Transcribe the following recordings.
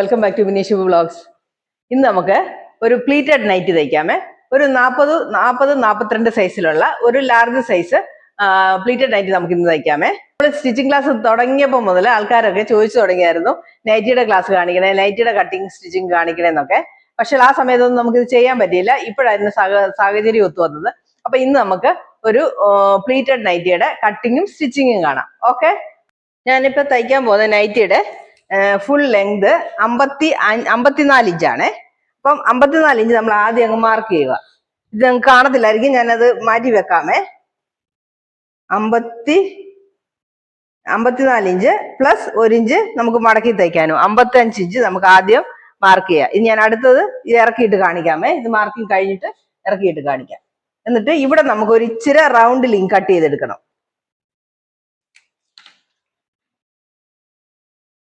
Welcome back to Vineesh vlogs ഇന്ന് നമുക്ക് ഒരു പ്ലീറ്റഡ് നൈറ്റ് തയ്ക്കാമേ. ഒരു നാൽപ്പത് നാൽപ്പത് നാൽപ്പത്തിരണ്ട് സൈസിലുള്ള ഒരു ലാർജ് സൈസ് പ്ലീറ്റഡ് നൈറ്റ് നമുക്ക് ഇന്ന് തയ്ക്കാമേ. നമ്മൾ സ്റ്റിച്ചിങ് ക്ലാസ് തുടങ്ങിയപ്പോൾ മുതൽ ആൾക്കാരൊക്കെ ചോദിച്ചു തുടങ്ങിയായിരുന്നു നൈറ്റിയുടെ ക്ലാസ് കാണിക്കണേ നൈറ്റിയുടെ കട്ടിങ് സ്റ്റിച്ചിങ് കാണിക്കണേ എന്നൊക്കെ പക്ഷെ ആ സമയത്തൊന്നും നമുക്ക് ഇത് ചെയ്യാൻ പറ്റിയില്ല. ഇപ്പോഴായിരുന്നു സാഹ- സാഹചര്യം ഒത്തു വന്നത്. അപ്പൊ ഇന്ന് നമുക്ക് ഒരു പ്ലീറ്റഡ് നൈറ്റിയുടെ കട്ടിങ്ങും സ്റ്റിച്ചിങ്ങും കാണാം. ഓക്കെ ഞാനിപ്പോ തയ്ക്കാൻ പോകുന്ന നൈറ്റിയുടെ ഫുൾ ലെങ്ത് അമ്പത്തി അമ്പത്തിനാല് ഇഞ്ചാണേ അപ്പം അമ്പത്തിനാല് ഇഞ്ച് നമ്മൾ ആദ്യം അങ്ങ് മാർക്ക് ചെയ്യുക. ഇത് നിങ്ങൾക്ക് കാണത്തില്ലായിരിക്കും ഞാനത് മാറ്റി വെക്കാമേ. അമ്പത്തി അമ്പത്തിനാല് ഇഞ്ച് പ്ലസ് ഒരു ഇഞ്ച് നമുക്ക് മടക്കി തയ്ക്കാനും. അമ്പത്തഞ്ച് ഇഞ്ച് നമുക്ക് ആദ്യം മാർക്ക് ചെയ്യാം. ഇത് ഞാൻ അടുത്തത് ഇത് ഇറക്കിയിട്ട് കാണിക്കാമേ. ഇത് മാർക്കിങ് കഴിഞ്ഞിട്ട് ഇറക്കിയിട്ട് കാണിക്കാം. എന്നിട്ട് ഇവിടെ നമുക്ക് ഒരു ഇച്ചിരി റൗണ്ട് ലിങ്ക് കട്ട് ചെയ്തെടുക്കണം.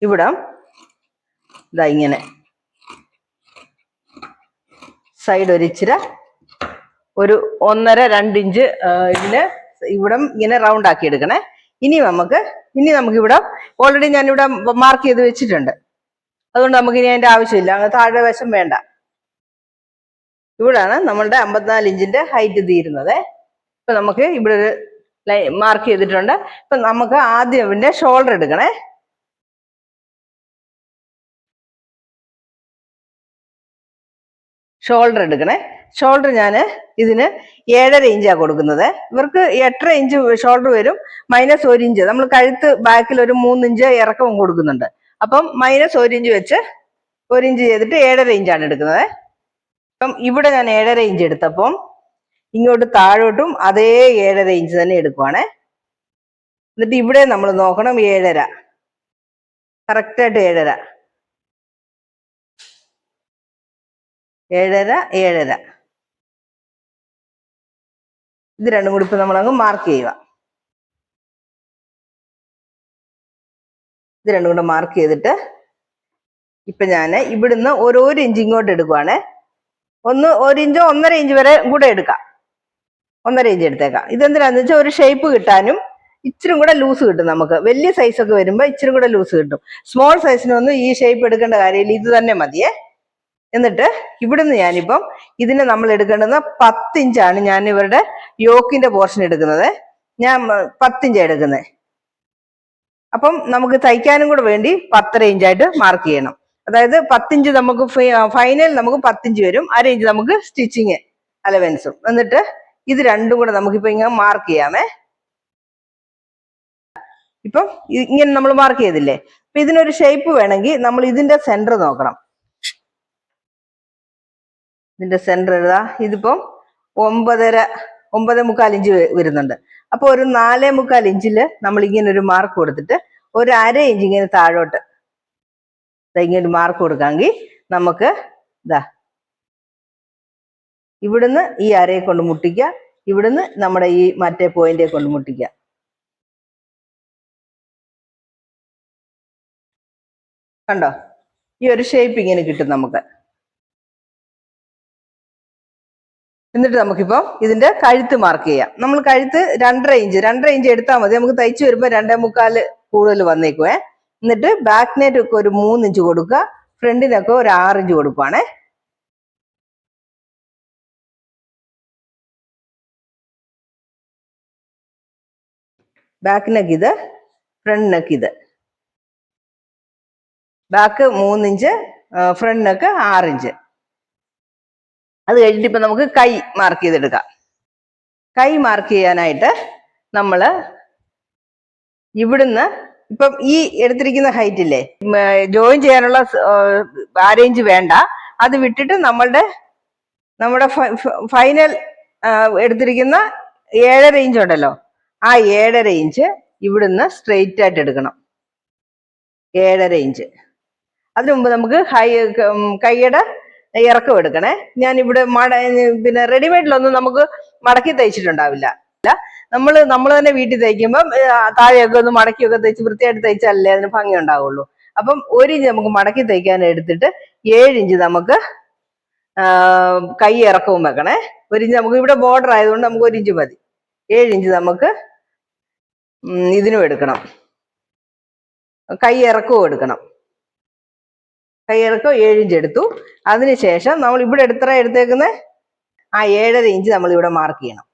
ഇവിടം ഇതാ ഇങ്ങനെ. സൈഡ് ഒരു ഇച്ചിര ഒരു ഒന്നര രണ്ട് ഇഞ്ച് ഇതിന് ഇവിടം ഇങ്ങനെ റൗണ്ട് ആക്കി എടുക്കണേ. ഇനി നമുക്ക് ഇനി നമുക്ക് ഇവിടെ ഓൾറെഡി ഞാൻ ഇവിടെ മാർക്ക് ചെയ്ത് വെച്ചിട്ടുണ്ട്. അതുകൊണ്ട് നമുക്ക് ഇനി അതിന്റെ ആവശ്യമില്ല. അങ്ങ് താഴെ വശം വേണ്ട. ഇവിടാണ് നമ്മളുടെ അമ്പത്തിനാല് ഇഞ്ചിന്റെ ഹൈറ്റ് തീരുന്നത്. ഇപ്പൊ നമുക്ക് ഇവിടെ ഒരു മാർക്ക് ചെയ്തിട്ടുണ്ട്. ഇപ്പൊ നമുക്ക് ആദ്യം ഇതിന്റെ ഷോൾഡർ എടുക്കണേ. ഷോൾഡർ എടുക്കണേ. ഷോൾഡർ ഞാൻ ഇതിന് ഏഴര ഇഞ്ചാണ് കൊടുക്കുന്നത്. ഇവർക്ക് എട്ടര ഇഞ്ച് ഷോൾഡർ വരും. മൈനസ് ഒരു ഇഞ്ച്. നമ്മൾ കഴുത്ത് ബാക്കിൽ ഒരു മൂന്നിഞ്ച് ഇറക്കവും കൊടുക്കുന്നുണ്ട്. അപ്പം മൈനസ് ഒരു ഇഞ്ച് വെച്ച് ഒരു ഇഞ്ച് ചെയ്തിട്ട് ഏഴര ഇഞ്ചാണ് എടുക്കുന്നത്. അപ്പം ഇവിടെ ഞാൻ ഏഴര ഇഞ്ച് എടുത്തപ്പം ഇങ്ങോട്ട് താഴോട്ടും അതേ ഏഴര ഇഞ്ച് തന്നെ എടുക്കുവാണേ. എന്നിട്ട് ഇവിടെ നമ്മൾ നോക്കണം ഏഴര. കറക്റ്റായിട്ട് ഏഴര. ഏഴര ഏഴര. ഇത് രണ്ടും കൂടി ഇപ്പൊ നമ്മളങ്ങ് മാർക്ക് ചെയ്യുക. ഇത് രണ്ടും കൂടെ മാർക്ക് ചെയ്തിട്ട് ഇപ്പൊ ഞാൻ ഇവിടുന്ന് ഓരോ ഇഞ്ച് ഇങ്ങോട്ട് എടുക്കുവാണേ. ഒന്ന് ഒരു ഇഞ്ചോ ഒന്നര ഇഞ്ച് വരെ കൂടെ എടുക്കാം. ഒന്നര ഇഞ്ച് എടുത്തേക്കാം. ഇതെന്തിനാന്ന് വെച്ചാൽ ഒരു ഷേപ്പ് കിട്ടാനും ഇച്ചിരി കൂടെ ലൂസ് കിട്ടും നമുക്ക്. വലിയ സൈസ് ഒക്കെ വരുമ്പോൾ ഇച്ചിരി കൂടെ ലൂസ് കിട്ടും. സ്മോൾ സൈസിനൊന്നും ഈ ഷേപ്പ് എടുക്കേണ്ട കാര്യമില്ല. ഇത് തന്നെ മതിയേ. എന്നിട്ട് ഇവിടുന്ന് ഞാനിപ്പം ഇതിനെ നമ്മൾ എടുക്കേണ്ടുന്ന പത്തിഞ്ചാണ് ഞാൻ ഇവരുടെ യോക്കിന്റെ പോർഷൻ എടുക്കുന്നത്. ഞാൻ പത്തിഞ്ചാണ് എടുക്കുന്നത് അപ്പം നമുക്ക് തയ്ക്കാനും കൂടെ വേണ്ടി പത്തര ഇഞ്ചായിട്ട് മാർക്ക് ചെയ്യണം. അതായത് പത്തിഞ്ച് നമുക്ക് ഫൈനൽ നമുക്ക് പത്തിഞ്ച് വരും. അര ഇഞ്ച് നമുക്ക് സ്റ്റിച്ചിങ് അലവൻസും എന്നിട്ട് ഇത് രണ്ടും കൂടെ നമുക്കിപ്പോ ഇങ്ങനെ മാർക്ക് ചെയ്യാമേ. ഇപ്പം ഇങ്ങനെ നമ്മൾ മാർക്ക് ചെയ്തില്ലേ? അപ്പൊ ഇതിനൊരു ഷേപ്പ് വേണമെങ്കിൽ നമ്മൾ ഇതിന്റെ സെന്റർ നോക്കണം. ഇതിന്റെ സെന്റർ എഴുതാ ഇതിപ്പം ഒമ്പതര ഒമ്പത് മുക്കാൽ ഇഞ്ച് വരുന്നുണ്ട്. അപ്പോൾ ഒരു നാലേ മുക്കാൽ ഇഞ്ചിൽ നമ്മൾ ഇങ്ങനെ ഒരു മാർക്ക് കൊടുത്തിട്ട് ഒരു അര ഇഞ്ച് ഇങ്ങനെ താഴോട്ട് ഇങ്ങനെ ഒരു മാർക്ക് കൊടുക്കാമെങ്കിൽ നമുക്ക് ഇതാ ഇവിടുന്ന് ഈ അരയെ കൊണ്ട് മുട്ടിക്കുക ഇവിടുന്ന് നമ്മുടെ ഈ മറ്റേ പോയിന്റെ കൊണ്ട് മുട്ടിക്കുക കണ്ടോ? ഈ ഒരു ഷേപ്പ് ഇങ്ങനെ കിട്ടും നമുക്ക്. എന്നിട്ട് നമുക്കിപ്പം ഇതിന്റെ കഴുത്ത് മാർക്ക് ചെയ്യാം. നമ്മൾ കഴുത്ത് രണ്ടര ഇഞ്ച് രണ്ടര ഇഞ്ച് എടുത്താൽ മതി. നമുക്ക് തയ്ച്ചു വരുമ്പോൾ രണ്ടേ മുക്കാൽ കൂടുതൽ വന്നേക്കുവേ. എന്നിട്ട് ബാക്ക് നെറ്റ് ഒക്കെ ഒരു മൂന്ന് ഇഞ്ച് കൊടുക്കുക. ഫ്രണ്ടിനൊക്കെ ഒരു ആറ് ഇഞ്ച് കൊടുക്കുവാണേ. ബാക്ക് നെക്ക് ഇത് ഫ്രണ്ട് നെക്ക് ഇത്. ബാക്ക് മൂന്നിഞ്ച് ഫ്രണ്ട് നെക്ക് ആറിഞ്ച് അത് കഴിഞ്ഞിട്ട് ഇപ്പൊ നമുക്ക് കൈ മാർക്ക് ചെയ്തെടുക്കാം. കൈ മാർക്ക് ചെയ്യാനായിട്ട് നമ്മൾ ഇവിടുന്ന് ഇപ്പം ഈ എടുത്തിരിക്കുന്ന ഹൈറ്റ് ഇല്ലേ ജോയിൻ ചെയ്യാനുള്ള അറേഞ്ച് വേണ്ട. അത് വിട്ടിട്ട് നമ്മളുടെ നമ്മുടെ ഫൈനൽ എടുത്തിരിക്കുന്ന ഏഴര ഇഞ്ച് ഉണ്ടല്ലോ ആ ഏഴര ഇഞ്ച് ഇവിടുന്ന് സ്ട്രെയിറ്റ് ആയിട്ട് എടുക്കണം. ഏഴര ഇഞ്ച് അതിനു മുമ്പ് നമുക്ക് ഹൈ കൈയുടെ ഇറക്കം എടുക്കണേ ഞാൻ ഇവിടെ മട പിന്നെ റെഡിമെയ്ഡിലൊന്നും നമുക്ക് മടക്കി തയ്ച്ചിട്ടുണ്ടാവില്ല. നമ്മൾ നമ്മൾ തന്നെ വീട്ടിൽ തയ്ക്കുമ്പം താഴെയൊക്കെ ഒന്ന് മടക്കിയൊക്കെ തയ്ച്ച് വൃത്തിയായിട്ട് തയ്ച്ചാലല്ലേ അതിന് ഭംഗി ഉണ്ടാവുള്ളൂ അപ്പം ഒരു ഇഞ്ച് നമുക്ക് മടക്കി തയ്ക്കാൻ എടുത്തിട്ട് ഏഴ് ഇഞ്ച് നമുക്ക് കൈ ഇറക്കവും വെക്കണേ. ഒരു ഇഞ്ച് നമുക്ക് ഇവിടെ ബോർഡർ ആയതുകൊണ്ട് നമുക്ക് ഒരു ഇഞ്ച് മതി. ഏഴ് ഇഞ്ച് നമുക്ക് ഇതിനും എടുക്കണം. കൈ ഇറക്കവും എടുക്കണം. കൈയിറക്കം ഏഴ് ഇഞ്ച് എടുത്തു. അതിനുശേഷം നമ്മൾ ഇവിടെ എത്ര എടുത്തേക്കുന്നത് ആ ഏഴര ഇഞ്ച് നമ്മൾ ഇവിടെ മാർക്ക് ചെയ്യണം.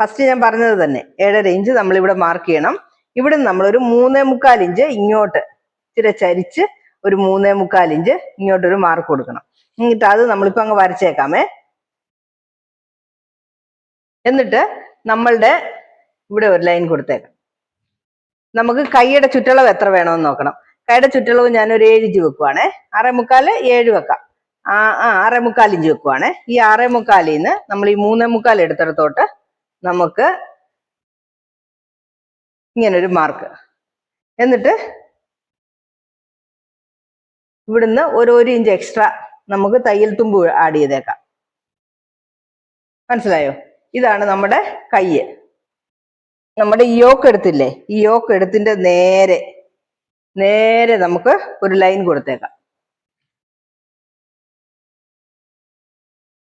ഫസ്റ്റ് ഞാൻ പറഞ്ഞത് തന്നെ ഏഴര ഇഞ്ച് നമ്മൾ ഇവിടെ മാർക്ക് ചെയ്യണം. ഇവിടെ നമ്മൾ ഒരു മൂന്നേ മുക്കാൽ ഇഞ്ച് ഇങ്ങോട്ട് ഇച്ചിരി ചരിച്ച് ഒരു മൂന്നേ മുക്കാൽ ഇഞ്ച് ഇങ്ങോട്ടൊരു മാർക്ക് കൊടുക്കണം. എന്നിട്ട് അത് നമ്മളിപ്പോ അങ്ങ് വരച്ചേക്കാമേ. എന്നിട്ട് നമ്മളുടെ ഇവിടെ ഒരു ലൈൻ കൊടുത്തേക്കാം. നമുക്ക് കൈയുടെ ചുറ്റളവ് എത്ര വേണമെന്ന് നോക്കണം. കൈയുടെ ചുറ്റളവ് ഞാൻ ഒരു ഏഴ് ഇഞ്ച് വെക്കുവാണേ. ആറേ മുക്കാൽ ഏഴ് വെക്കാം. ആ ആ ആറേ മുക്കാൽ ഇഞ്ച് വെക്കുവാണേ. ഈ ആറേ മുക്കാലിൽ നിന്ന് നമ്മൾ ഈ മൂന്നേ മുക്കാൽ എടുത്തിടത്തോട്ട് നമുക്ക് ഇങ്ങനൊരു മാർക്ക്. എന്നിട്ട് ഇവിടുന്ന് ഒരു ഒരു ഇഞ്ച് എക്സ്ട്രാ നമുക്ക് തയ്യൽ തുമ്പ് ആഡ് ചെയ്തേക്കാം. മനസ്സിലായോ? ഇതാണ് നമ്മുടെ കയ്യ്. നമ്മുടെ ഈ യോക്ക് എടുത്തില്ലേ? ഈ യോക്ക് എടുത്തിന്റെ നേരെ നേരെ നമുക്ക് ഒരു ലൈൻ കൊടുത്തേക്കാം.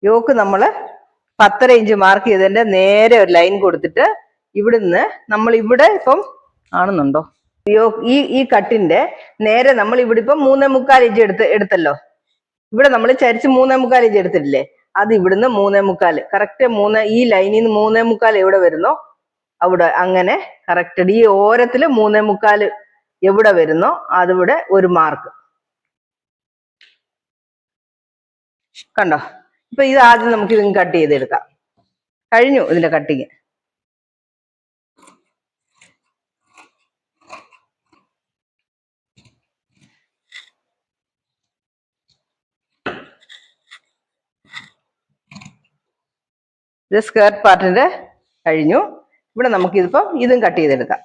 യോക്ക് നമ്മൾ പത്തര ഇഞ്ച് മാർക്ക് ചെയ്തതിന്റെ നേരെ ഒരു ലൈൻ കൊടുത്തിട്ട് ഇവിടുന്ന് നമ്മൾ ഇവിടെ ഇപ്പം ആണെന്നുണ്ടോ യോ ഈ ഈ കട്ടിന്റെ നേരെ നമ്മൾ ഇവിടെ ഇപ്പം മൂന്നേ മുക്കാൽ ഇഞ്ച് എടുത്ത് എടുത്തല്ലോ. ഇവിടെ നമ്മൾ ചരിച്ച് മൂന്നേ മുക്കാൽ ഇഞ്ച് എടുത്തിട്ടില്ലേ? അത് ഇവിടുന്ന് മൂന്നേ മുക്കാൽ. കറക്റ്റ് മൂന്ന് ഈ ലൈനിൽ നിന്ന് മൂന്നേ മുക്കാൽ എവിടെ വരുന്നോ? അവിടെ. അങ്ങനെ കറക്റ്റ് ഈ ഓരത്തിൽ മൂന്നേ മുക്കാൽ എവിടെ വരുന്നോ അതിവിടെ ഒരു മാർക്ക് കണ്ടോ? ഇപ്പൊ ഇത് ആദ്യം നമുക്ക് ഇതിന് കട്ട് ചെയ്തെടുക്കാം. കഴിഞ്ഞു ഇതിന്റെ കട്ടിങ് ഇത് സ്കേർട്ട് പാർട്ടിന്റെ കഴിഞ്ഞു. ഇവിടെ നമുക്ക് ഇതിപ്പം ഇതും കട്ട് ചെയ്തെടുക്കാം.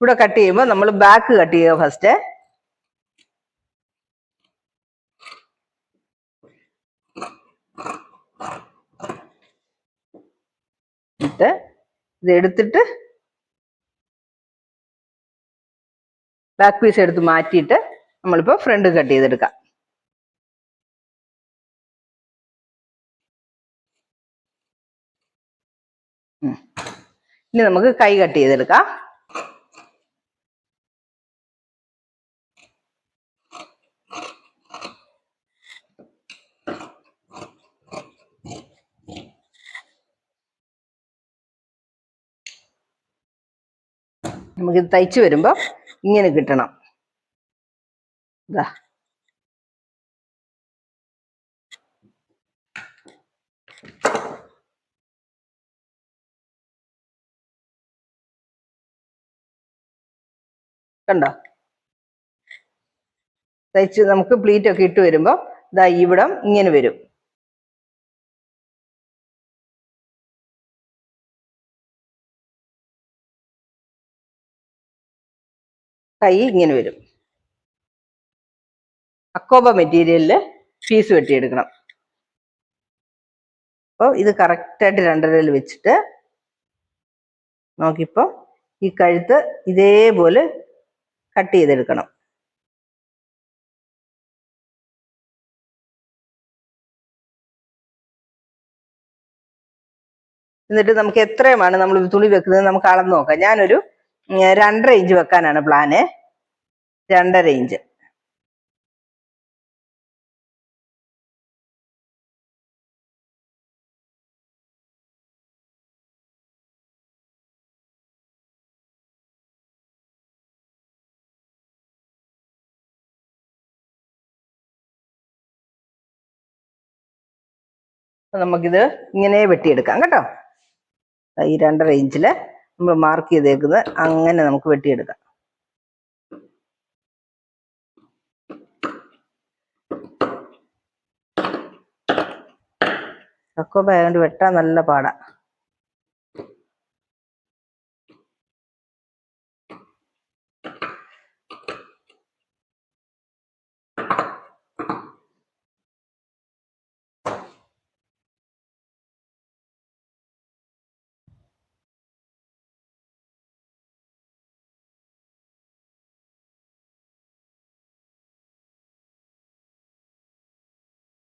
ഇവിടെ കട്ട് ചെയ്യുമ്പോൾ നമ്മൾ ബാക്ക് കട്ട് ചെയ്യുക ഫസ്റ്റ് എന്നിട്ട് ഇത് എടുത്തിട്ട് ബാക്ക് പീസ് എടുത്ത് മാറ്റിയിട്ട് നമ്മളിപ്പോൾ ഫ്രണ്ട് കട്ട് ചെയ്തെടുക്കാം. ഇനി നമുക്ക് കൈ കട്ട് ചെയ്തെടുക്കാം. നമുക്കിത് തയ്ച്ചു വരുമ്പോൾ ഇങ്ങനെ കിട്ടണം. കണ്ടോ? തയ്ച്ച് നമുക്ക് പ്ലീറ്റ് ഒക്കെ ഇട്ട് വരുമ്പോൾ ഇതാ ഇവിടം ഇങ്ങനെ വരും. കൈ ഇങ്ങനെ വരും. അക്കോബ മെറ്റീരിയലിൽ പീസ് വെട്ടിയെടുക്കണം. അപ്പോൾ ഇത് കറക്റ്റായിട്ട് രണ്ടരയിൽ വെച്ചിട്ട് നോക്കിപ്പോൾ ഈ കഴുത്ത് ഇതേപോലെ കട്ട് ചെയ്തെടുക്കണം. എന്നിട്ട് നമുക്ക് എത്രയുമാണ് നമ്മൾ തുണി വെക്കുന്നത് നമുക്ക് അളന്ന് നോക്കാം. ഞാനൊരു രണ്ടര റേഞ്ച് വെക്കാനാണ് പ്ലാന് രണ്ടര റേഞ്ച് നമുക്കിത് ഇങ്ങനെ വെട്ടിയെടുക്കാം കേട്ടോ. ഈ രണ്ട് ഇഞ്ചിൽ നമ്മൾ മാർക്ക് ചെയ്തേക്കുന്നത് അങ്ങനെ നമുക്ക് വെട്ടിയെടുക്കാം. ചക്കോബ ആയതുകൊണ്ട് വെട്ടാൻ നല്ല പാടാ.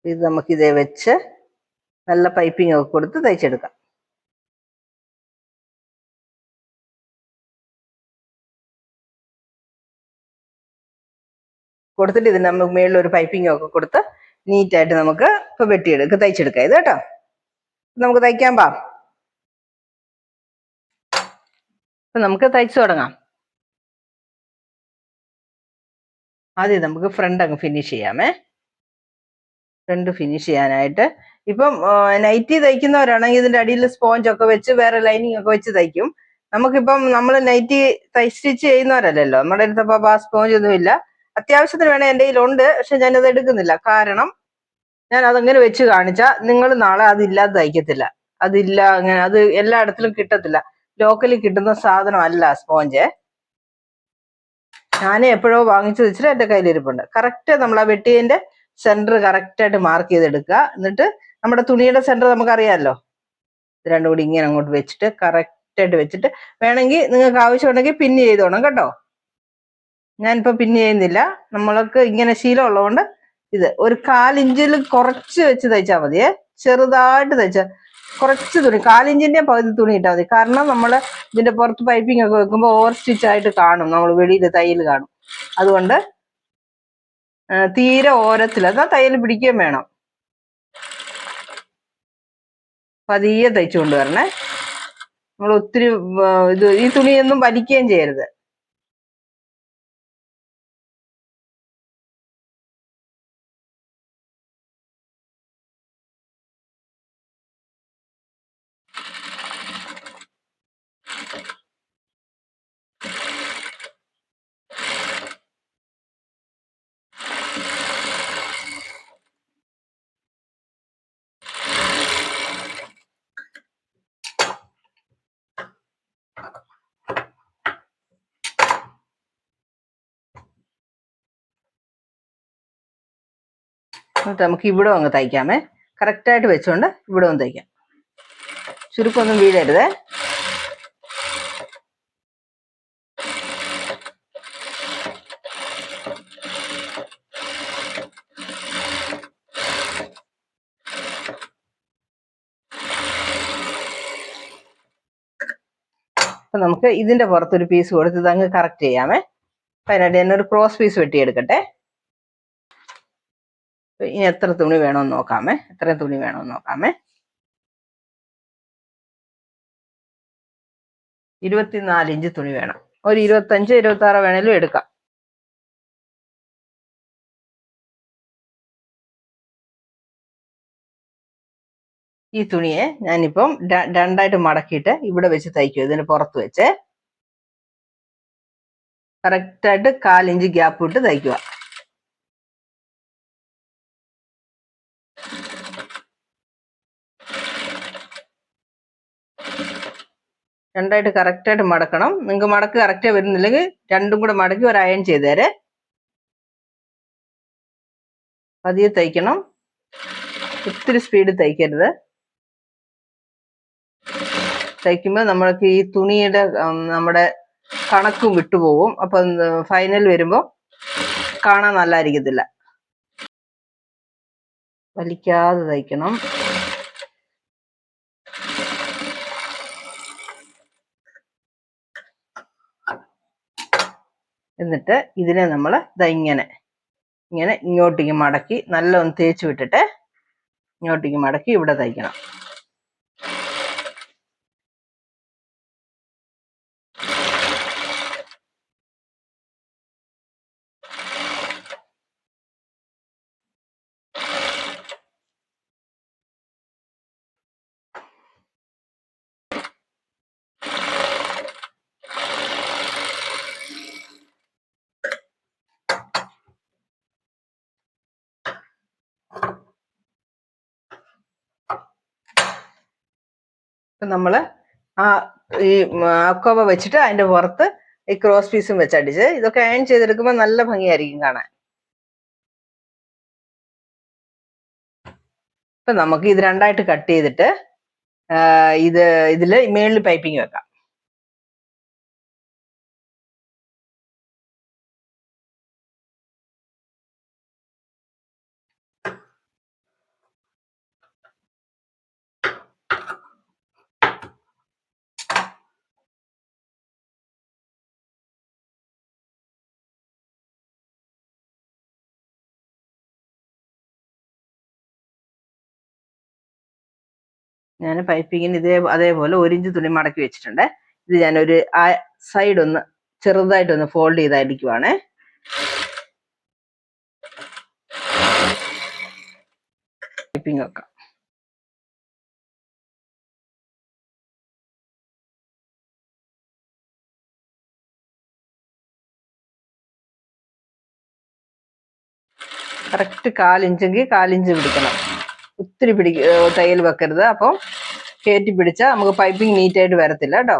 ഇത് നമുക്കിതേ വെച്ച് നല്ല പൈപ്പിംഗ് ഒക്കെ കൊടുത്ത് തയ്ച്ചെടുക്കാം കൊടുത്തിട്ട് ഇതിന് നമുക്ക് മേളിൽ ഒരു പൈപ്പിംഗ് ഒക്കെ കൊടുത്ത് നീറ്റായിട്ട് നമുക്ക് ഇപ്പൊ വെട്ടിയെടുക്കുക തയ്ച്ചെടുക്കാം ഇത് കേട്ടോ. നമുക്ക് തയ്ക്കാൻ പാ. നമുക്ക് തയ്ച്ചു തുടങ്ങാം. ആദ്യം നമുക്ക് ഫ്രണ്ട് അങ്ങ് ഫിനിഷ് ചെയ്യാമേ. ഫ്രണ്ട് ഫിനിഷ് ചെയ്യാനായിട്ട്. ഇപ്പം നൈറ്റി തയ്ക്കുന്നവരാണെങ്കിൽ ഇതിന്റെ അടിയിൽ സ്പോഞ്ച് ഒക്കെ വെച്ച് വേറെ ലൈനിങ് ഒക്കെ വെച്ച് തയ്ക്കും. നമുക്കിപ്പം നമ്മൾ നൈറ്റി തൈ സ്റ്റിച്ച് ചെയ്യുന്നവരല്ലല്ലോ. നമ്മുടെ അടുത്ത് അപ്പൊ ആ സ്പോഞ്ച് ഒന്നും ഇല്ല. അത്യാവശ്യത്തിന് വേണേൽ എന്റെ കയ്യിലുണ്ട് പക്ഷെ ഞാനത് എടുക്കുന്നില്ല. കാരണം ഞാൻ അതങ്ങനെ വെച്ച് കാണിച്ചാൽ നിങ്ങൾ നാളെ അതില്ലാതെ തയ്ക്കത്തില്ല. അതില്ല അങ്ങനെ അത് എല്ലായിടത്തിലും കിട്ടത്തില്ല. ലോക്കലിൽ കിട്ടുന്ന സാധനമല്ല സ്പോഞ്ച് ഞാൻ എപ്പോഴോ വാങ്ങിച്ചു വെച്ചിട്ട് എന്റെ കയ്യിലിരിപ്പുണ്ട്. കറക്റ്റ് നമ്മൾ ആ വെട്ടിയതിന്റെ സെന്റർ കറക്റ്റ് ആയിട്ട് മാർക്ക് ചെയ്തെടുക്കുക. എന്നിട്ട് നമ്മുടെ തുണിയുടെ സെന്റർ നമുക്കറിയാമല്ലോ ഇത് രണ്ടും കൂടി ഇങ്ങനെ അങ്ങോട്ട് വെച്ചിട്ട് കറക്റ്റ് ആയിട്ട് വെച്ചിട്ട് വേണമെങ്കിൽ നിങ്ങൾക്ക് ആവശ്യമുണ്ടെങ്കിൽ പിൻ ചെയ്തോണം കേട്ടോ. ഞാനിപ്പോ പിൻ ചെയ്യുന്നില്ല. നമ്മൾക്ക് ഇങ്ങനെ ശീലം ഉള്ളതുകൊണ്ട് ഇത് ഒരു കാലിഞ്ചിൽ കുറച്ച് വെച്ച് തയ്ച്ചാൽ മതിയേ ചെറുതായിട്ട് തയ്ച്ച. കുറച്ച് തുണി കാലിഞ്ചിന്റെ പകുതി തുണി ഇട്ടാൽ മതി. കാരണം നമ്മൾ ഇതിന്റെ പുറത്ത് പൈപ്പിംഗ് ഒക്കെ വെക്കുമ്പോൾ ഓവർ സ്റ്റിച്ച് ആയിട്ട് കാണും. നമ്മൾ വെളിയിൽ തയ്യൽ കാണും. അതുകൊണ്ട് തീരെ ഓരത്തിൽ എന്നാ തയ്യൽ പിടിക്കുകയും വേണം. പതിയെ തയ്ച്ചു കൊണ്ടുവരണേ നമ്മൾ ഒത്തിരി ഇത് ഈ തുണിയൊന്നും വലിക്കുകയും ചെയ്യരുത്. എന്നിട്ട് നമുക്ക് ഇവിടെ അങ്ങ് തയ്ക്കാമേ. കറക്റ്റായിട്ട് വെച്ചുകൊണ്ട് ഇവിടെ ഒന്ന് തയ്ക്കാം. ചുരുക്കൊന്നും വീഴരുതേ. അപ്പൊ നമുക്ക് ഇതിന്റെ പുറത്തൊരു പീസ് കൊടുത്ത് ഇതങ്ങ് കറക്റ്റ് ചെയ്യാമേ. അപ്പൊ അതിനായിട്ട് ഞാനൊരു ക്രോസ് പീസ് വെട്ടിയെടുക്കട്ടെ. ഇനി എത്ര തുണി വേണമെന്ന് നോക്കാമേ. എത്രയും തുണി വേണമെന്ന് നോക്കാമേ. ഇരുപത്തിനാല് ഇഞ്ച് തുണി വേണം. ഒരു ഇരുപത്തഞ്ച് ഇരുപത്തി ആറ് വേണേലും എടുക്കാം. ഈ തുണിയെ ഞാനിപ്പം രണ്ടായിട്ട് മടക്കിയിട്ട് ഇവിടെ വെച്ച് തയ്ക്കും. ഇതിന് പുറത്ത് വെച്ച്. കറക്റ്റായിട്ട് കാലിഞ്ച് ഗ്യാപ്പ് ഇട്ട് തയ്ക്കുക. രണ്ടായിട്ട് കറക്റ്റായിട്ട് മടക്കണം. നിങ്ങൾക്ക് മടക്ക് കറക്റ്റ് വരുന്നില്ലെങ്കിൽ രണ്ടും കൂടെ മടക്കി ഒരു അയൺ ചെയ്തേരെ പതിയെ തയ്ക്കണം. ഒത്തിരി സ്പീഡ് തയ്ക്കരുത്. തയ്ക്കുമ്പോൾ നമ്മൾക്ക് ഈ തുണിയുടെ നമ്മുടെ കണക്കും വിട്ടുപോകും. അപ്പൊ ഫൈനൽ വരുമ്പോൾ കാണാൻ നല്ലായിരിക്കത്തില്ല. വലിക്കാതെ തയ്ക്കണം. എന്നിട്ട് ഇതിനെ നമ്മൾ ദാ ഇങ്ങനെ ഇങ്ങനെ ഇങ്ങോട്ടേക്ക് മടക്കി നല്ല തേച്ച് വിട്ടിട്ട് ഇങ്ങോട്ടേക്ക് മടക്കി ഇവിടെ തയ്ക്കണം. നമ്മൾ ആ ഈ അക്കോവ വെച്ചിട്ട് അതിന്റെ പുറത്ത് ഈ ക്രോസ് പീസും വെച്ചടിച്ച് ഇതൊക്കെ അയൺ ചെയ്തെടുക്കുമ്പോൾ നല്ല ഭംഗിയായിരിക്കും കാണാൻ. ഇപ്പൊ നമുക്ക് ഇത് രണ്ടായിട്ട് കട്ട് ചെയ്തിട്ട് ഇത് ഇതിൽ മേളിൽ പൈപ്പിംഗ് വെക്കാം. ഞാൻ പൈപ്പിങ്ങിന് ഇതേ അതേപോലെ ഒരു ഇഞ്ച് തുണി മടക്കി വെച്ചിട്ടുണ്ട്. ഇത് ഞാനൊരു ആ സൈഡ് ഒന്ന് ചെറുതായിട്ടൊന്ന് ഫോൾഡ് ചെയ്തായിരിക്കുവാണ്. പൈപ്പിംഗ് വെക്കാം. കറക്റ്റ് കാലിഞ്ചെങ്കിൽ കാലിഞ്ച് പിടിക്കണം. ഒത്തിരി പിടി തയ്യൽ വെക്കരുത്. അപ്പം കയറ്റി പിടിച്ചാൽ നമുക്ക് പൈപ്പിംഗ് നീറ്റായിട്ട് വരത്തില്ല കേട്ടോ.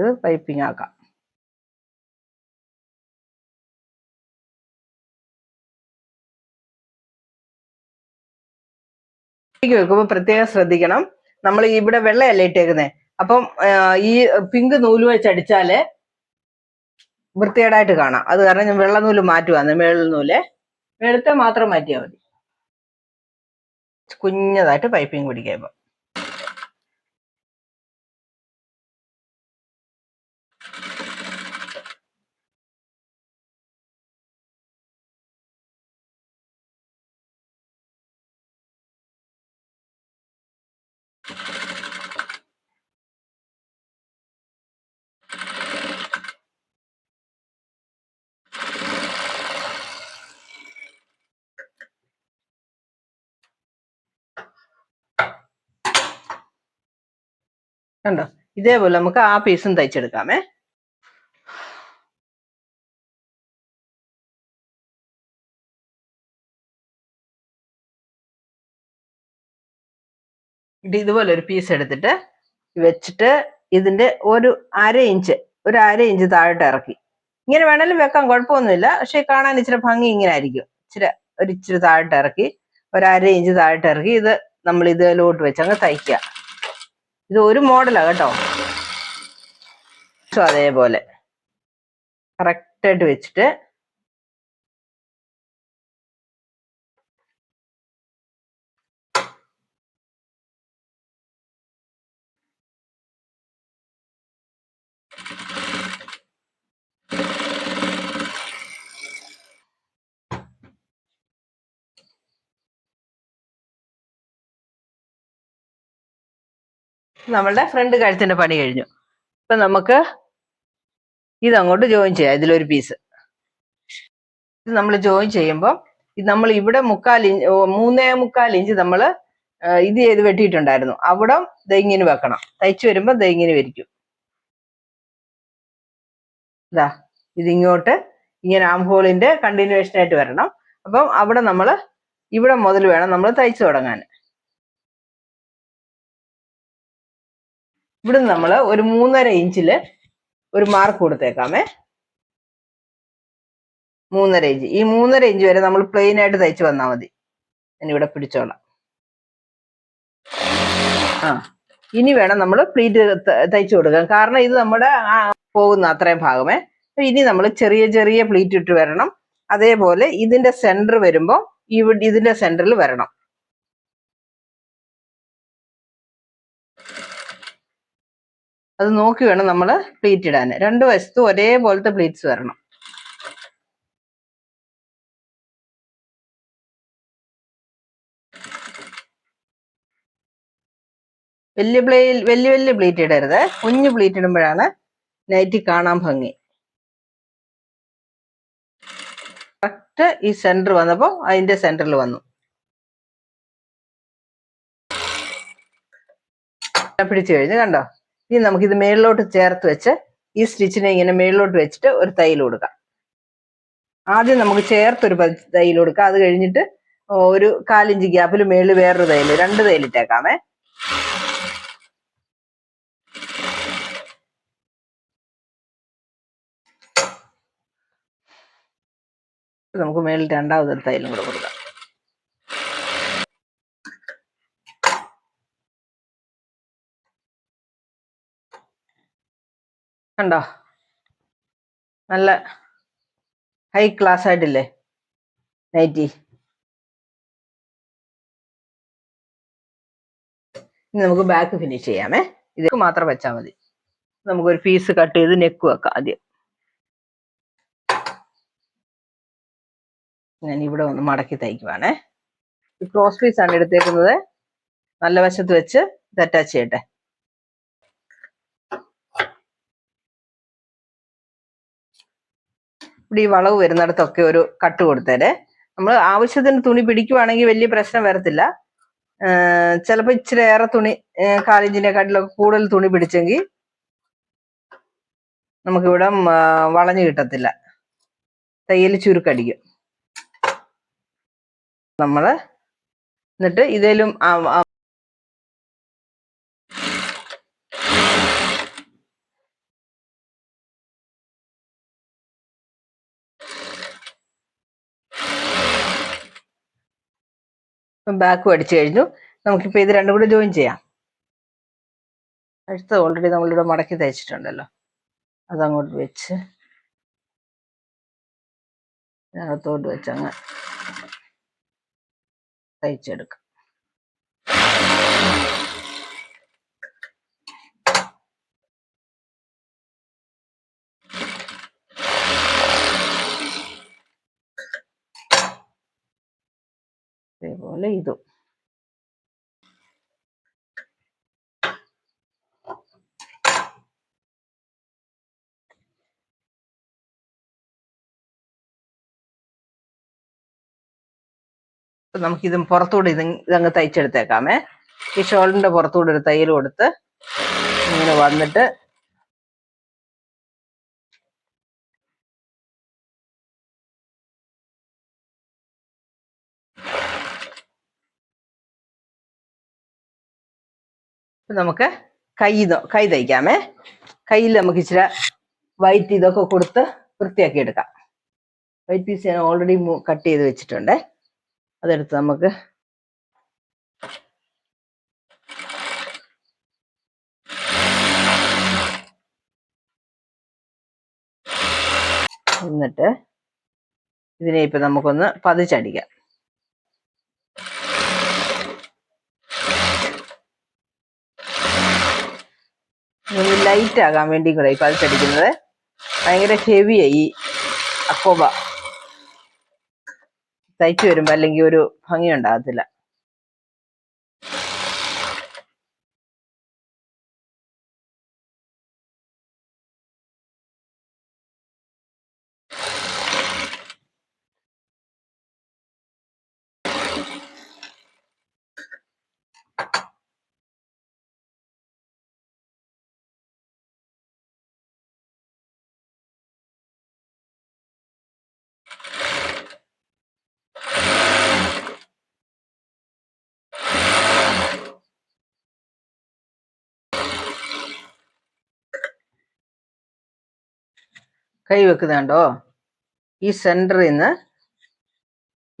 നമുക്കിത് പൈപ്പിംഗ് ആക്കാം. പൈപ്പിംഗ് വെക്കുമ്പോൾ പ്രത്യേകം ശ്രദ്ധിക്കണം. നമ്മൾ ഇവിടെ വെള്ളയല്ലേ ഇട്ടേക്കുന്നത് അപ്പം ഈ പിങ്ക് നൂൽ വെച്ച് അടിച്ചാൽ വൃത്തികേടായിട്ട് കാണാം. അത് കാരണം ഞാൻ വെള്ള നൂൽ മാറ്റുവാന്ന് മേളിൽ നൂൽ. വെളുത്ത മാത്രം മാറ്റിയാൽ മതി. കുഞ്ഞതായിട്ട് പൈപ്പിംഗ് പിടിക്കാം ഇപ്പം. കണ്ടോ? ഇതേപോലെ നമുക്ക് ആ പീസും തയ്ച്ചെടുക്കാമേ. ഇത് ഇതുപോലെ ഒരു പീസ് എടുത്തിട്ട് വെച്ചിട്ട് ഇതിന്റെ ഒരു അര ഇഞ്ച് ഒരു അര ഇഞ്ച് താഴോട്ട് ഇറക്കി. ഇങ്ങനെ വേണമെങ്കിലും വെക്കാൻ കുഴപ്പമൊന്നുമില്ല. പക്ഷെ കാണാൻ ഇച്ചിരി ഭംഗി ഇങ്ങനെ ആയിരിക്കും. ഇച്ചിരി ഒരു ഇച്ചിരി താഴോട്ട് ഇറക്കി ഒരു അര ഇഞ്ച് താഴോട്ട് ഇറക്കി ഇത് നമ്മൾ ഇതിലോട്ട് വെച്ച് അങ്ങ് തയ്ക്കുക. ഇത് ഒരു മോഡലാ കേട്ടോ. അതേപോലെ. കറക്റ്റ് ആയിട്ട് വെച്ചിട്ട് നമ്മളുടെ ഫ്രണ്ട് കഴുത്തിന്റെ പണി കഴിഞ്ഞു. ഇപ്പൊ നമുക്ക് ഇതങ്ങോട്ട് ജോയിൻ ചെയ്യാം. ഇതിലൊരു പീസ് ഇത് നമ്മൾ ജോയിൻ ചെയ്യുമ്പോൾ ഇത് നമ്മൾ ഇവിടെ മുക്കാൽ ഇഞ്ച് മൂന്നേ മുക്കാൽ ഇഞ്ച് നമ്മൾ ഇത് ചെയ്ത് വെട്ടിയിട്ടുണ്ടായിരുന്നു. അവിടെ ദേ ഇങ്ങനെ വെക്കണം. തയ്ച്ചു വരുമ്പോൾ ദേ ഇങ്ങനെ വരിക്കും. ഇതാ ഇതിങ്ങോട്ട് ഇങ്ങനെ ആം ഹോളിന്റെ കണ്ടിന്യൂവേഷൻ ആയിട്ട് വരണം. അപ്പം അവിടെ നമ്മൾ ഇവിടെ മുതൽ വേണം നമ്മൾ തയ്ച്ചു തുടങ്ങാൻ. ഇവിടുന്ന് നമ്മൾ ഒരു മൂന്നര ഇഞ്ചിൽ ഒരു മാർക്ക് കൊടുത്തേക്കാമേ. മൂന്നര ഇഞ്ച്. ഈ മൂന്നര ഇഞ്ച് വരെ നമ്മൾ പ്ലെയിൻ ആയിട്ട് തയ്ച്ചു വന്നാൽ മതി. ഇവിടെ പിടിച്ചോളാം. ആ. ഇനി വേണം നമ്മൾ പ്ലീറ്റ് തയ്ച്ചു കൊടുക്കാൻ. കാരണം ഇത് നമ്മുടെ പോകുന്ന അത്രയും ഭാഗമേ. ഇനി നമ്മൾ ചെറിയ ചെറിയ പ്ലീറ്റ് ഇട്ട് വരണം. അതേപോലെ ഇതിന്റെ സെന്റർ വരുമ്പോൾ ഇവിടെ ഇതിന്റെ സെന്ററിൽ വരണം. അത് നോക്കി വേണം നമ്മൾ പ്ലീറ്റ് ഇടാൻ രണ്ട് വശത്തും ഒരേപോലത്തെ പ്ലീറ്റ്സ് വരണം. വലിയ പ്ലേ വലിയ വലിയ പ്ലീറ്റ് ഇടരുത്. കുഞ്ഞു പ്ലീറ്റ് ഇടുമ്പോഴാണ് നൈറ്റി കാണാൻ ഭംഗി. കറക്റ്റ് ഈ സെന്റർ വന്നപ്പോൾ അതിന്റെ സെന്ററിൽ വന്നു. പിടിച്ചു കഴിഞ്ഞു കണ്ടോ? ഇനി നമുക്കിത് മേളിലോട്ട് ചേർത്ത് വെച്ച് ഈ സ്റ്റിച്ചിനെ ഇങ്ങനെ മേളിലോട്ട് വെച്ചിട്ട് ഒരു തയ്യൽ കൊടുക്കാം. ആദ്യം നമുക്ക് ചേർത്തൊരു തയ്യൽ കൊടുക്കാം. അത് കഴിഞ്ഞിട്ട് ഒരു കാലിഞ്ച് ഗ്യാപ്പിൽ മേളിൽ വേറൊരു തയ്യൽ രണ്ട് തയ്യലിട്ടേക്കാമേ നമുക്ക് മേളിൽ രണ്ടാമതൊരു തയ്യലും കൂടെ കൊടുക്കാം. കണ്ടോ? നല്ല ഹൈ ക്ലാസ് ആയിട്ടില്ലേ? നൈറ്റി ഇനി നമുക്ക് ബാക്ക് ഫിനിഷ് ചെയ്യാമേ ഇത് മാത്രം വെച്ചാൽ മതി. നമുക്കൊരു പീസ് കട്ട് ചെയ്ത് നെക്ക് വെക്കാം ആദ്യം. ഞാൻ ഇവിടെ ഒന്ന് മടക്കി തയ്ക്കുവാണേ ക്രോസ് പീസ് ആണ് എടുത്തേക്കുന്നത്. നല്ല വശത്ത് വെച്ച് ഇത് അറ്റാച്ച് ചെയ്യട്ടെ. ഇവിടെ ഈ വളവ് വരുന്നിടത്തൊക്കെ ഒരു കട്ട് കൊടുത്തേരെ. നമ്മൾ ആവശ്യത്തിന് തുണി പിടിക്കുവാണെങ്കിൽ വലിയ പ്രശ്നം വരത്തില്ല. ചിലപ്പോൾ ഇച്ചിരി ഏറെ തുണി കാലിഞ്ചിനെക്കാട്ടിലൊക്കെ കൂടുതൽ തുണി പിടിച്ചെങ്കിൽ നമുക്കിവിടെ വളഞ്ഞു കിട്ടത്തില്ല. തയ്യൽ ചുരുക്കടിക്കും. നമ്മൾ എന്നിട്ട് ഇതേലും ബാക്ക് അടിച്ചു കഴിഞ്ഞു. നമുക്കിപ്പോൾ ഇത് രണ്ടും കൂടെ ജോയിൻ ചെയ്യാം. അടുത്ത ഓൾറെഡി നമ്മളിവിടെ മടക്കി തയ്ച്ചിട്ടുണ്ടല്ലോ. അതങ്ങോട്ട് വെച്ച്. അകത്തോട്ട് വെച്ച് അങ്ങ് തയ്ച്ചെടുക്കാം. അതേപോലെ ഇതും നമുക്കിതും പുറത്തൂടെ ഇത് ഇതങ്ങ് തയ്ച്ചെടുത്തേക്കാമേ. ഈ ഷോളിന്റെ പുറത്തൂടെ ഒരു തയ്യൽ കൊടുത്ത് ഇങ്ങനെ വന്നിട്ട് നമുക്ക് കൈ കൈ തയ്ക്കാമേ. കയ്യിൽ നമുക്ക് ഇച്ചിരി വൈറ്റ് ഇതൊക്കെ കൊടുത്ത് വൃത്തിയാക്കി എടുക്കാം. വൈറ്റ് പീസ് ഞാൻ ഓൾറെഡി കട്ട് ചെയ്ത് വെച്ചിട്ടുണ്ട്. അതെടുത്ത് നമുക്ക് എന്നിട്ട് ഇതിനെ ഇപ്പൊ നമുക്കൊന്ന് പതിച്ചടിക്കാം. ലൈറ്റ് ആകാൻ വേണ്ടി കൂടെ ഈ പതിച്ചടിക്കുന്നത് ഭയങ്കര ഹെവിയായി ഈ അക്കോബ തയ്ച്ചു വരുമ്പോ അല്ലെങ്കിൽ ഒരു ഭംഗി ഉണ്ടാകത്തില്ല. കൈ വെക്കുന്നുണ്ടോ ഈ സെന്ററിൽ നിന്ന്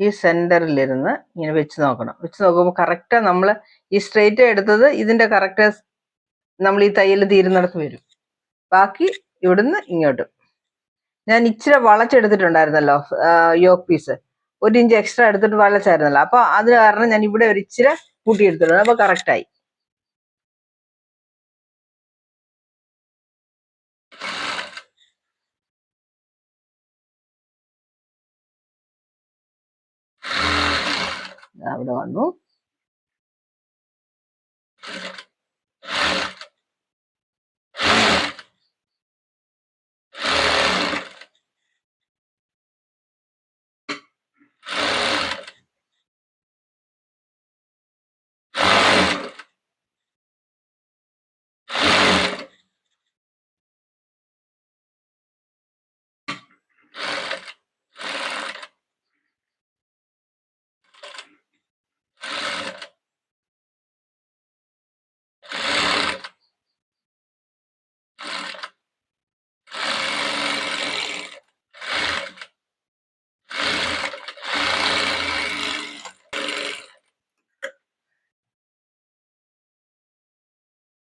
ഈ സെന്ററിലിരുന്ന് ഇങ്ങനെ വെച്ച് നോക്കണം. വെച്ച് നോക്കുമ്പോൾ കറക്റ്റ് നമ്മൾ ഈ സ്ട്രെയിറ്റ് എടുത്തത് ഇതിന്റെ കറക്റ്റ് നമ്മൾ ഈ തയ്യൽ തീരുന്നിടത്ത് വരും. ബാക്കി ഇവിടുന്ന് ഇങ്ങോട്ട്. ഞാൻ ഇച്ചിരി വളച്ചെടുത്തിട്ടുണ്ടായിരുന്നല്ലോ യോക്ക് പീസ്. ഒരു ഇഞ്ച് എക്സ്ട്രാ എടുത്തിട്ട് വളച്ചായിരുന്നല്ലോ. അപ്പൊ അത് കാരണം ഞാൻ ഇവിടെ ഒരു ഇച്ചിരി കൂട്ടിയെടുത്തിട്ടുണ്ട്. അപ്പൊ കറക്റ്റായി അവിടെ വന്നു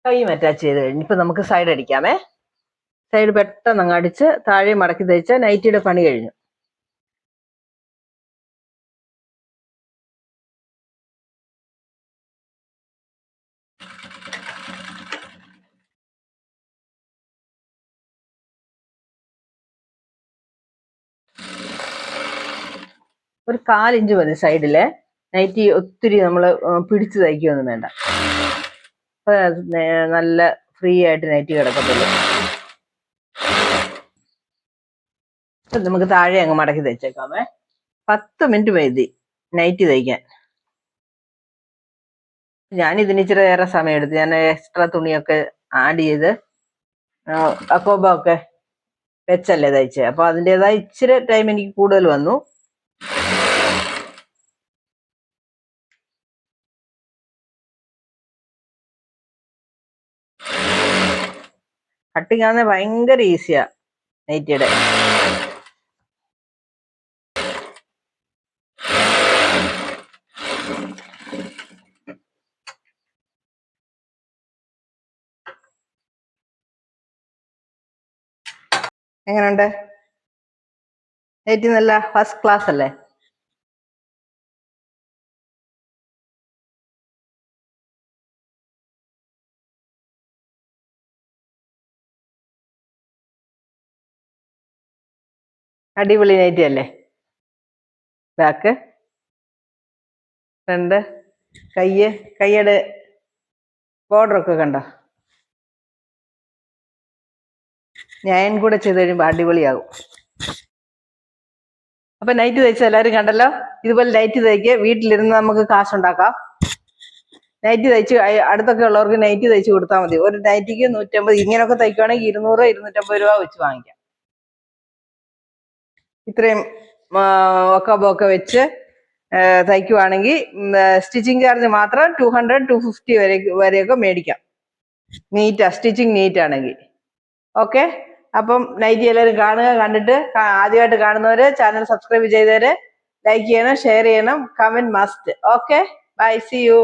കൈയും അറ്റാച്ച് ചെയ്ത് കഴിഞ്ഞ്. ഇപ്പൊ നമുക്ക് സൈഡ് അടിക്കാമേ. സൈഡ് പെട്ടെന്ന് അങ്ങ് അടിച്ച് താഴെ മടക്കി തയ്ച്ചാൽ നൈറ്റിയുടെ പണി കഴിഞ്ഞു. ഒരു കാലിഞ്ച് മതി സൈഡിലെ നൈറ്റി ഒത്തിരി നമ്മൾ പിടിച്ചു തയ്ക്കുകയൊന്നും വേണ്ട. നല്ല ഫ്രീ ആയിട്ട് നെറ്റ് കിടക്കത്തുള്ളൂ. നമുക്ക് താഴെ അങ്ങ് മടക്കി തയ്ച്ചേക്കാമേ പത്ത് മിനിറ്റ് മതി നൈറ്റ് തയ്ക്കാൻ ഞാൻ ഇതിന് ഇച്ചിരി ഏറെ സമയം എടുത്തു. ഞാൻ എക്സ്ട്രാ തുണിയൊക്കെ ആഡ് ചെയ്ത് അക്കോബ ഒക്കെ വെച്ചല്ലേ തയ്ച്ചേ. അപ്പൊ അതിന്റെതായ ഇച്ചിരി ടൈം എനിക്ക് കൂടുതൽ വന്നു. കട്ടിങ് ആവുന്നത് ഭയങ്കര ഈസിയാ നൈറ്റിയുടെ. എങ്ങനെയുണ്ട് നൈറ്റി നല്ല ഫസ്റ്റ് ക്ലാസ് അല്ലേ? അടിപൊളി നൈറ്റി അല്ലേ? ബാക്ക്. രണ്ട് കയ്യ് കയ്യുടെ. ബോർഡർ ഒക്കെ കണ്ടോ? ഞാൻ കൂടെ ചെയ്ത് കഴിയുമ്പോൾ അടിപൊളിയാകും. അപ്പൊ നൈറ്റ് തയ്ച്ച എല്ലാവരും കണ്ടല്ലോ? ഇതുപോലെ നൈറ്റ് തയ്ക്കുക വീട്ടിലിരുന്ന് നമുക്ക് കാശുണ്ടാക്കാം. നൈറ്റ് തയ്ച്ച് അടുത്തൊക്കെ ഉള്ളവർക്ക് നൈറ്റ് തയ്ച്ച് കൊടുത്താൽ മതി. ഒരു നൈറ്റിക്ക് നൂറ്റമ്പത് ഇങ്ങനെയൊക്കെ തയ്ക്കുവാണെങ്കിൽ ഇരുന്നൂറ് ഇരുന്നൂറ്റമ്പത് രൂപ വെച്ച് വാങ്ങിക്കാം. ഇത്രയും ഒക്കെ ഒക്കെ വെച്ച് തയ്ക്കുവാണെങ്കിൽ സ്റ്റിച്ചിങ് ചാർജ് മാത്രം ടു ഹൺഡ്രഡ് ടു ഫിഫ്റ്റി വരെ വരെയൊക്കെ മേടിക്കാം. നീറ്റാ സ്റ്റിച്ചിങ് നീറ്റ് ആണെങ്കിൽ. ഓക്കെ അപ്പം നൈറ്റി എല്ലാവരും കാണുക കണ്ടിട്ട് ആദ്യമായിട്ട് കാണുന്നവര് ചാനൽ സബ്സ്ക്രൈബ് ചെയ്തവര് ലൈക്ക് ചെയ്യണം ഷെയർ ചെയ്യണം comment must okay bye see you